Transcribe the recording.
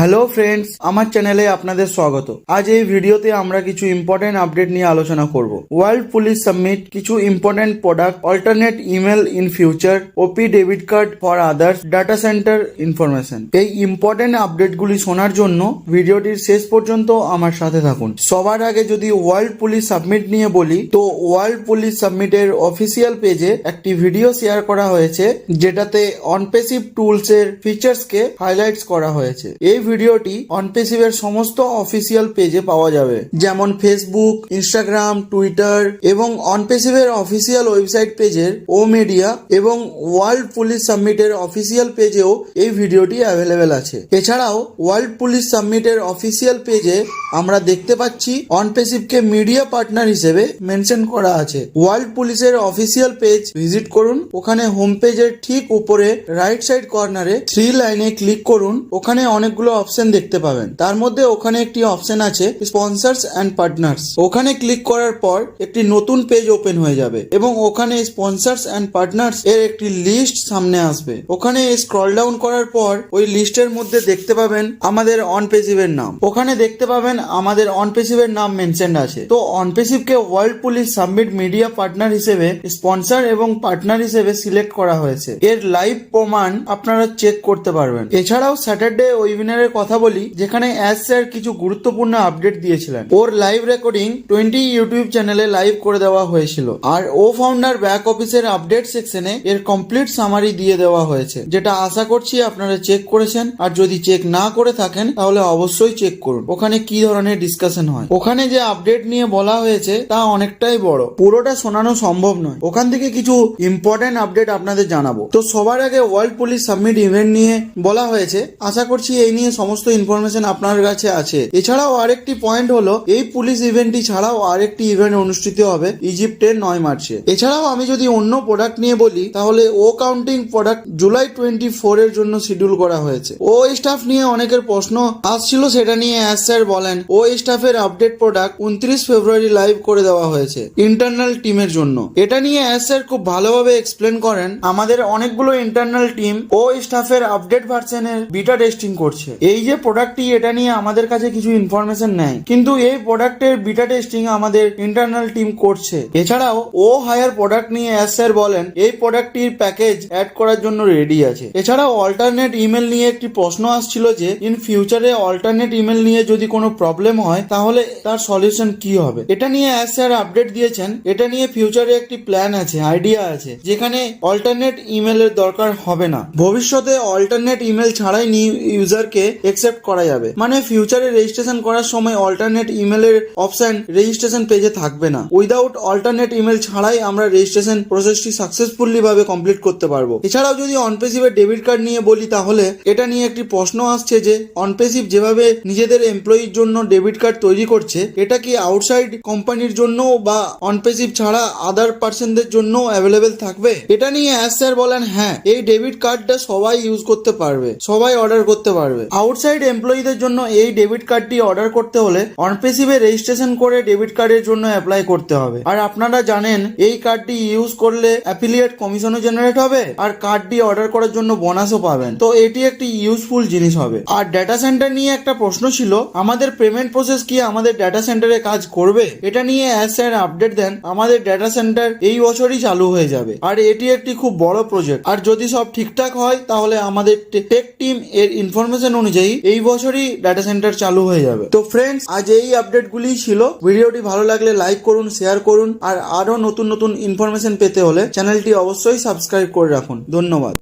Hello friends আমার চ্যানেলে আপনাদের স্বাগত। আজ এই ভিডিওতে আমরা কিছু ইম্পর্টেন্ট আপডেট নিয়ে আলোচনা করব। ওয়ার্ল্ড পুলিশ সাবমিট কিছু important product alternate email in future OP debit card for others data center information এই ইম্পর্টেন্ট আপডেটগুলি শোনার জন্য ভিডিওটির শেষ পর্যন্ত আমার সাথে থাকুন। সবার আগে যদি ওয়ার্ল্ড পুলিশ সাবমিট নিয়ে বলি, তো ওয়ার্ল্ড পুলিশ সাবমিটের অফিসিয়াল পেজে একটি ভিডিও শেয়ার করা হয়েছে, যেটাতে অনপেসিভ টুলস এর ফিচার্স কে হাইলাইটস করা হয়েছে। এই ভিডিওটি অনপেসিভ এর সমস্ত অফিসিয়াল পেজে পাওয়া যাবে। যেমন ফেসবুক ইনস্টাগ্রাম টুইটার এবং অনপেসিভ এর অফিসিয়াল ওয়েবসাইট পেজের ও মিডিয়া এবং ওয়ার্ল্ড পুলিশ সাবমিটের অফিসিয়াল পেজেও এই ভিডিওটি অ্যাভেলেবেল আছে। এছাড়াও ওয়ার্ল্ড পুলিশ সাবমিটের অফিসিয়াল পেজে আমরা দেখতে পাচ্ছি অনপেসিভকে মিডিয়া পার্টনার হিসেবে মেনশন করা আছে। ওয়ার্ল্ড পুলিশের অফিসিয়াল পেজ ভিজিট করুন, ওখানে হোম পেজের ঠিক উপরে রাইট সাইড কর্নারে থ্রি লাইনে ক্লিক করুন, ওখানে অনেকগুলো অপশন দেখতে পাবেন। তার মধ্যে ওখানে একটি অপশন আছে স্পন্সার্স অ্যান্ড পার্টনার্স ওখানে ক্লিক করার পর একটি নতুন পেজ ওপেন হয়ে যাবে এবং ওখানে স্পন্সার্স অ্যান্ড পার্টনার্স এর একটি লিস্ট সামনে আসবে। ওখানে স্ক্রল ডাউন করার পর ওই লিস্টের মধ্যে দেখতে পাবেন আমাদের অনপেসিভের নাম। ওখানে দেখতে পাবেন আমাদের অনপেসিভের নাম মেনশন আছে। তো অনপেসিভকে World Police Summit media partner হিসেবে স্পন্সর এবং পার্টনার হিসেবে সিলেক্ট করা হয়েছে। এর লাইভ প্রমাণ আপনারা চেক করতে পারবেন। এছাড়াও স্যাটারডে ওয়েবিনারের কথা বলি, যেখানে অ্যাস স্যার কিছু গুরুত্বপূর্ণ আপডেট দিয়েছিলেন। ওর লাইভ রেকর্ডিং টোয়েন্টি ইউটিউব চ্যানেলে লাইভ করে দেওয়া হয়েছিল। আর ও ফাউন্ডার ব্যাক অফিসের আপডেট সেকশনে এর কমপ্লিট সামারি দিয়ে দেওয়া হয়েছে। যেটা আশা করছি আপনারা চেক করেছেন। আর যদি চেক না করে থাকেন, তাহলে অবশ্যই চেক করুন। ওখানে কি ধরনের ডিসকাশন হয়? ওখানে যে আপডেট নিয়ে বলা হয়েছে, তা অনেকটাই বড়। পুরোটা শোনানো সম্ভব নয়। ওখান থেকে কিছু ইম্পর্টেন্ট আপডেট আপনাদের জানাব। তো সবার আগে ওয়ার্ল্ড পুলিশ সাবমিট ইভেন্ট নিয়ে বলা হয়েছে। আশা করছি এই নিয়ে সমস্ত ইনফরমেশন আপনার কাছে আছে। এছাড়াও আরেকটি পয়েন্ট হলো, এই পুলিশ ইভেন্টটি ছাড়াও আরেকটি ইভেন্ট অনুষ্ঠিত হবে ইজিপ্টের নয় মার্চে। এছাড়াও আমি যদি অন্য প্রোডাক্ট নিয়ে বলি, তাহলে ও counting product July twenty four এর জন্য শিডিউল করা হয়েছে। ও স্টাফ নিয়ে অনেকের প্রশ্ন আসছিল, সেটা নিয়ে অ্যাস স্যার বলেন ও স্টাফের আপডেট প্রোডাক্ট উনত্রিশ ফেব্রুয়ারি লাইভ করে দেওয়া হয়েছে ইন্টারনাল টিমের জন্য। এটা নিয়ে অ্যাস স্যার খুব ভালোভাবে এক্সপ্লেন করেন, আমাদের অনেকগুলো ইন্টারনাল টিম ও স্টাফের আপডেট ভার্সনের বিটা টেস্টিং করছে। এই যে প্রোডাক্টটি এটা নিয়ে আমাদের কাছে কিছু ইনফরমেশন নেয় কিন্তু এই প্রোডাক্টের বিটা টেস্টিং আমাদের ইন্টারনাল টিম করছে। এছাড়াও, ও হায়ার প্রোডাক্ট নিয়ে অ্যাস স্যার বলেন, এই প্রোডাক্টটির প্যাকেজ অ্যাড করার জন্য রেডি আছে। এছাড়াও অল্টারনেট ইমেল নিয়ে একটি প্রশ্ন আসছিল যে ইন ফিউচারে অল্টারনেট ইমেল নিয়ে যদি কোনো প্রবলেম হয়, তাহলে তার সলিউশন কি হবে? এটা নিয়ে অ্যাস স্যার আপডেট দিয়েছেন। এটা নিয়ে ফিউচারে একটি প্ল্যান আছে আইডিয়া আছে, যেখানে অল্টারনেট ইমেলের দরকার হবে না। ভবিষ্যতে অল্টারনেট ইমেল ছাড়াই নিউ ইউজারকে একসেপ্ট করা যাবে। মানে ফিউচারে রেজিস্ট্রেশন করার সময় অল্টারনেট ইমেলের অপশন রেজিস্ট্রেশন পেজে থাকবে না। উইদাউট অল্টারনেট ইমেল ছাড়াই আমরা রেজিস্ট্রেশন প্রসেসটি সাকসেসফুলি ভাবে কমপ্লিট করতে পারব। এছাড়াও যদি অনপেসিভের ডেবিট কার্ড নিয়ে বলি তাহলে, এটা নিয়ে একটি প্রশ্ন আসছে যে অনপেসিভ যেভাবে নিজেদের এমপ্লয়ির জন্য ডেবিট কার্ড তৈরি করছে, এটা কি আউটসাইড কোম্পানির জন্য বা অনপেসিভ ছাড়া আদার পার্সনদের জন্য অ্যাভেলেবেল থাকবে? এটা নিয়ে অ্যাস স্যার বলেন হ্যাঁ এই ডেবিট কার্ডটা সবাই ইউজ করতে পারবে, সবাই অর্ডার করতে পারবে। আউটসাইড এমপ্লয়ীদের জন্য এই ডেবিট কার্ডটি অর্ডার করতে হলে অনপেসিভে রেজিস্ট্রেশন করে ডেবিট কার্ডের জন্য অ্যাপ্লাই করতে হবে। আর আপনারা জানেন, এই কার্ডটি ইউজ করলে অ্যাফিলিয়েট কমিশনও জেনারেট হবে আর কার্ডটি অর্ডার করার জন্য বোনাসও পাবেন। তো এটি একটি ইউজফুল জিনিস হবে। আর ডাটা সেন্টার নিয়ে একটা প্রশ্ন ছিল, আমাদের পেমেন্ট প্রসেস কি আমাদের ডাটা সেন্টারে কাজ করবে? এটা নিয়ে অ্যাজ স্যার আপডেট দেন, আমাদের ডাটা সেন্টার এই বছরই চালু হয়ে যাবে। আর এটি একটি খুব বড় প্রজেক্ট। আর যদি সব ঠিকঠাক হয়, তাহলে আমাদের টেক টিম এর ইনফরমেশন অনুযায়ী এই বছরই ডাটা সেন্টার চালু হয়ে যাবে। তো ফ্রেন্ডস আজ এই আপডেটগুলি ছিল। ভিডিওটি ভালো লাগলে লাইক করুন শেয়ার করুন, আর আরও নতুন নতুন ইনফরমেশন পেতে হলে চ্যানেলটি অবশ্যই সাবস্ক্রাইব করে রাখুন। ধন্যবাদ।